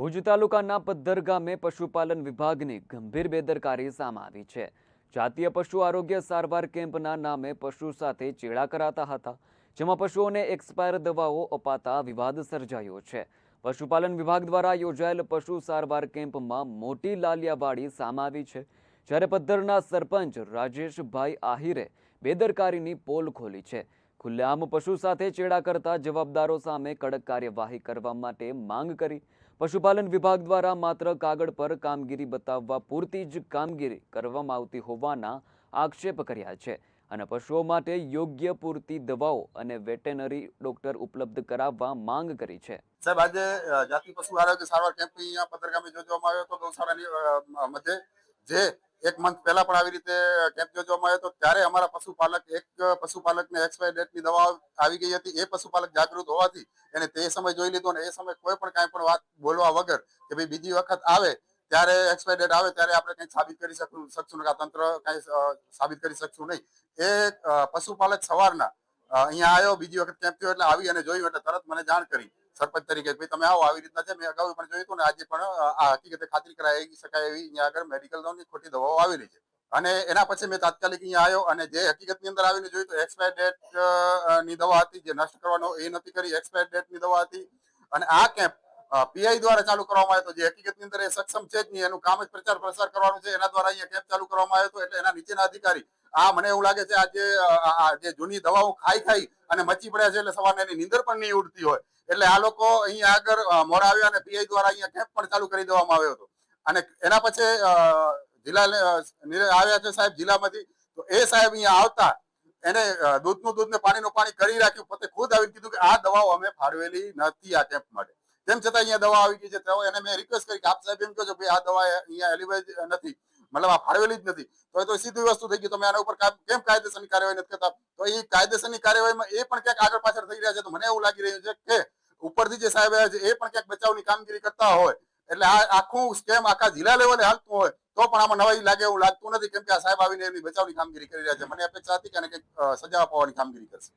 ભુજ તાલુકાના પદ્ધર ગામે પશુપાલન વિભાગની ગંભીર બેદરકારી સામે આવી છે. જાતીય પશુ આરોગ્ય સારવાર કેમ્પના નામે પશુ સાથે ચેડા કરાતા હતા, જેમાં પશુઓને એક્સપાયર દવાઓ અપાતા વિવાદ સર્જાયો છે. પશુપાલન વિભાગ દ્વારા યોજાયેલ પશુ સારવાર કેમ્પમાં મોટી લાલિયાવાડી સામે આવી છે, જ્યારે પદ્ધરના સરપંચ રાજેશભાઈ આહિરે બેદરકારીની પોલ ખોલી છે. ખુલ્લેઆમ પશુ સાથે ચેડા કરતા જવાબદારો સામે કડક કાર્યવાહી કરવા માટે માંગ કરી પશુપાલન વિભાગ દ્વારા માત્ર કાગળ પર કામગીરી બતાવવા પૂરતી જ કામગીરી કરવામાં આવતી હોવાના આક્ષેપ કર્યા છે અને પશુઓ માટે યોગ્ય પૂરતી દવાઓ અને વેટેનરી ડોક્ટર ઉપલબ્ધ કરાવવા માંગ કરી છે. સાહેબ, આજે જાતિ પશુ આરોગ્ય સારવાર કેમ્પ અહીંયા પત્રકામે યોજવામાં આવ્યો હતો. ગૌશાળાની મધ્યે જે એક મંથ પહેલા પણ આવી રીતે કેમ્પ યોજવામાં આવ્યો હતો, ત્યારે અમારા પશુપાલક એક પશુપાલકને એક્સપાયર ડેટની દવા આવી ગઈ હતી. એ પશુપાલક જાગૃત હોવાથી એને તે સમય જોઈ લીધો અને એ સમય કોઈ પણ કાંઈ પણ વાત બોલવા વગર કે ભાઈ બીજી વખત આવે, ત્યારે એક્સપાયર ડેટ આવે, ત્યારે આપણે કંઈ સાબિત કરી શકું, શકશું નહીં તંત્ર કંઈ સાબિત કરી શકશું નહીં. એ પશુપાલક સવારના અહીંયા આવ્યો, બીજી વખત કેમ્પ થયો એટલે આવી અને જોયું એટલે તરત મને જાણ કરી. સરપંચ તરીકે ભાઈ તમે આવો, આવી રીતના છે. મેં અગાઉ પણ જોયું હતું ને, આજે પણ આ હકીકતે ખાતરી કરાવી શકાય એવી અહીંયા આગળ મેડિકલની ખોટી દવાઓ આવેલી છે. અને એના પછી મેં તાત્કાલિક અહીંયા આવ્યો અને જે હકીકતની અંદર આવીને જોયું તો એક્સપાયર ડેટની દવા હતી, જે નષ્ટ કરવાનો એ નથી કરી એક્સપાયર ડેટની દવા હતી. અને આ કેમ્પ પીઆઈ દ્વારા ચાલુ કરવામાં આવ્યો હતો. જે હકીકતની અંદર એ સક્ષમ છે જ નહીં. એનું કામ જ પ્રચાર પ્રસાર કરવાનું છે. એના દ્વારા અહીંયા કેમ્પ ચાલુ કરવામાં આવ્યો હતો. એટલે એના નીચેના અધિકારી આ મને એવું લાગે છે આજે જે જૂની દવાઓ ખાઈ ખાઈ અને મચી પડ્યા છે એટલે સવારને એની નીંદર પણ નહીં ઉડતી હોય. એટલે આ લોકો અહીંયા આગળ મોડા આવ્યા અને પીઆઈ દ્વારા અહીંયા કેમ્પ પણ ચાલુ કરી દેવામાં આવ્યો હતો. અને એના પછી જિલ્લા આવ્યા છે સાહેબ જિલ્લામાંથી. તો એ સાહેબ અહીંયા આવતા, એને દૂધનું દૂધ ને પાણીનું પાણી કરી રાખ્યું, પોતે ખુદ આવીને કીધું કે આ દવાઓ અમે ફાળવેલી નથી આ કેમ્પ માટે. તેમ છતાં અહીંયા દવા આવી ગઈ છે. એને મેં રિક્વેસ્ટ કરી કે આપ સાહેબ એમ કહો છો કે આ દવા અહીંયા એલિવેજ નથી. મતલબ આ ફાળવેલી જ નથી. તો એ તો સીધી વસ્તુ થઈ ગઈ. તમે આના ઉપર કામ- કાયદેસરની કાર્યવાહી નથી કરતા? તો એ કાયદેસરની કાર્યવાહીમાં એ પણ ક્યાંક આગળ પાછળ થઈ રહ્યા છે. તો મને એવું લાગી રહ્યું છે કે ઉપરથી જે સાહેબ આવ્યા છે, એ પણ ક્યાંક બચાવની કામગીરી કરતા હોય. એટલે આ આખું સ્કેમ આખા જિલ્લા લેવલે હાલતું હોય, તો પણ આમાં નવાઈ લાગે એવું લાગતું નથી. કેમ કે આ સાહેબ આવીને એમની બચાવની કામગીરી કરી રહ્યા છે. મને અપેક્ષા હતી કે આને કંઈક સજા અપાવવાની કામગીરી કરશે.